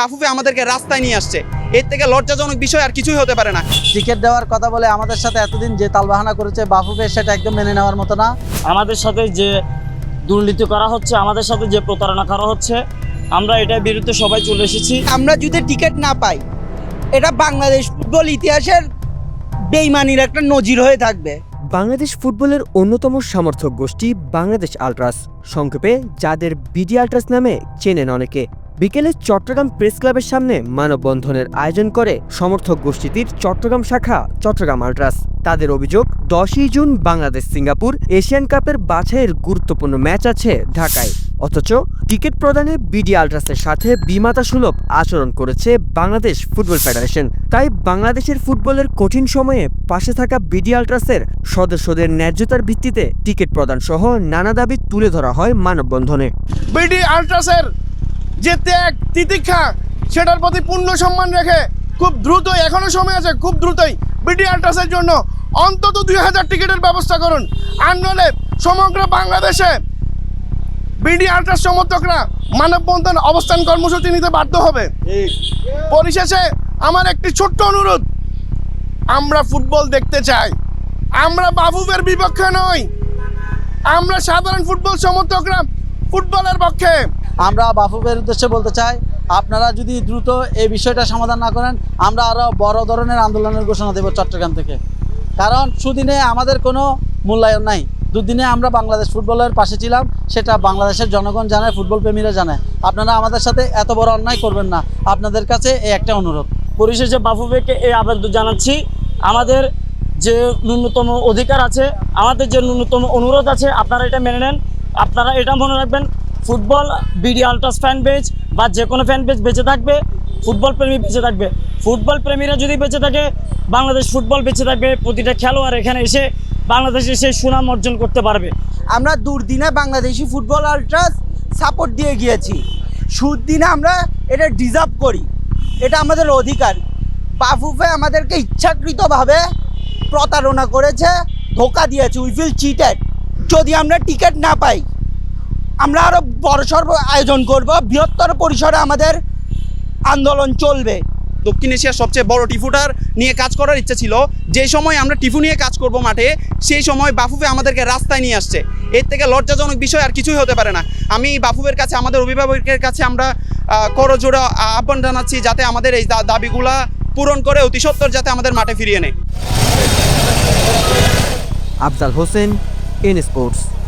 বাফুফে আমাদেরকে রাস্তায় নিয়ে আসছে। এর থেকে লজ্জাজনক বিষয় আর কিছুই হতে পারে না। টিকিট দেওয়ার কথা বলে আমাদের সাথে এতদিন যে তালবাহানা করেছে বাফুফে সেটা একদম মেনে নেওয়ার মতো না। আমাদের সাথে যে দুর্নীতি করা হচ্ছে আমাদের সাথে যে প্রতারণা করা হচ্ছে আমরা এটার বিরুদ্ধে সবাই চলে এসেছি। আমরা যদি টিকিট না পাই এটা বাংলাদেশ ফুটবল ইতিহাসের বেইমানির একটা নজির হয়ে থাকবে। বাংলাদেশ ফুটবলের অন্যতম সমর্থক গোষ্ঠী বাংলাদেশ আলট্রাস। সংক্ষেপে যাদের বিডি আলট্রাস নামে চেনেন অনেকে বিকেলে চট্টগ্রাম প্রেস ক্লাবের সামনে মানববন্ধনের আয়োজন করে সমর্থক গোষ্ঠীটির চট্টগ্রাম শাখা, চট্টগ্রাম আল্ট্রাস। তাদের অভিযোগ, দশই জুন বাংলাদেশ সিঙ্গাপুর এশিয়ান কাপের বাছাইয়ের গুরুত্বপূর্ণ ম্যাচ আছে ঢাকায়। অথচ টিকিট প্রদানে বিডি আল্ট্রাসের সাথে বিমাতা সুলভ আচরণ করেছে বাংলাদেশ ফুটবল ফেডারেশন। তাই বাংলাদেশের ফুটবলের কঠিন সময়ে পাশে থাকা বিডি আল্ট্রাসের সদস্যদের ন্যায্যতার ভিত্তিতে টিকিট প্রদান সহ নানা দাবি তুলে ধরা হয় মানববন্ধনে। বিডি আল্ট্রাসের যে ত্যাগ তিতিক্ষা সেটার প্রতি পূর্ণ সম্মান রেখে খুব দ্রুতই এখনও সময় আছে খুব দ্রুতই বিডি আল্ট্রাসের জন্য অন্তত দুই হাজার টিকিটের ব্যবস্থা করুন। আর নলে সমগ্র বাংলাদেশে বিডি আল্ট্রাস সমর্থকরা মানববন্ধন অবস্থান কর্মসূচি নিতে বাধ্য হবে। পরিশেষে আমার একটি ছোট্ট অনুরোধ আমরা ফুটবল দেখতে চাই। আমরা বাবুবের বিপক্ষে নই। আমরা সাধারণ ফুটবল সমর্থকরা ফুটবলের পক্ষে আমরা বাফুফের উদ্দেশ্যে বলতে চাই, আপনারা যদি দ্রুত এই বিষয়টা সমাধান না করেন, আমরা আরও বড় ধরনের আন্দোলনের ঘোষণা দেব চট্টগ্রাম থেকে। কারণ সুদিনে আমাদের কোনো মূল্যায়ন নাই। দুদিনে আমরা বাংলাদেশ ফুটবলের পাশে ছিলাম, সেটা বাংলাদেশের জনগণ জানে ফুটবল প্রেমীরা জানে। আপনারা আমাদের সাথে এত বড় অন্যায় করবেন না। আপনাদের কাছে এই একটা অনুরোধ। পরিশেষে বাফুবেকে এই আবেদন জানাচ্ছি। আমাদের যে ন্যূনতম অধিকার আছে, আমাদের যে ন্যূনতম অনুরোধ আছে, আপনারা এটা মেনে নেন। আপনারা এটা মনে রাখবেন। Football BD ultras fan page বা যে কোনো ফ্যান পেজ বেঁচে থাকবে, ফুটবল প্রেমী বেঁচে থাকবে। ফুটবল প্রেমীরা যদি বেঁচে থাকে, বাংলাদেশ ফুটবল বেঁচে থাকবে, প্রতিটা খেলোয়াড় এখানে এসে বাংলাদেশে এসে সুনাম অর্জন করতে পারবে। আমরা দুর্দিনে বাংলাদেশি ফুটবল আল্ট্রাস সাপোর্ট দিয়ে গিয়েছি। সুদিনে আমরা এটা ডিজার্ভ করি। এটা আমাদের অধিকার। বাফুফে আমাদেরকে ইচ্ছাকৃতভাবে প্রতারণা করেছে, ধোকা দিয়েছে। উই ফিল চিটেড যদি আমরা টিকিট না পাই, আমরা আরও বড়সড় আয়োজন করব। বৃহত্তর পরিসরে আমাদের আন্দোলন চলবে। দক্ষিণ এশিয়ার সবচেয়ে বড় টিফুটার নিয়ে কাজ করার ইচ্ছে ছিল। যে সময় আমরা টিফু নিয়ে কাজ করব মাঠে সেই সময় বাফুফে আমাদেরকে রাস্তায় নিয়ে আসছে। এর থেকে লজ্জাজনক বিষয় আর কিছুই হতে পারে না। আমি বাফুফের কাছে আমাদের অভিভাবকের কাছে আমরা করজোড়া আহ্বান জানাচ্ছি যাতে আমাদের এই দা- দাবিগুলা পূরণ করে অতি সত্বর যাতে আমাদের মাঠে ফিরিয়ে নেয়। Afzal Hossain N sports.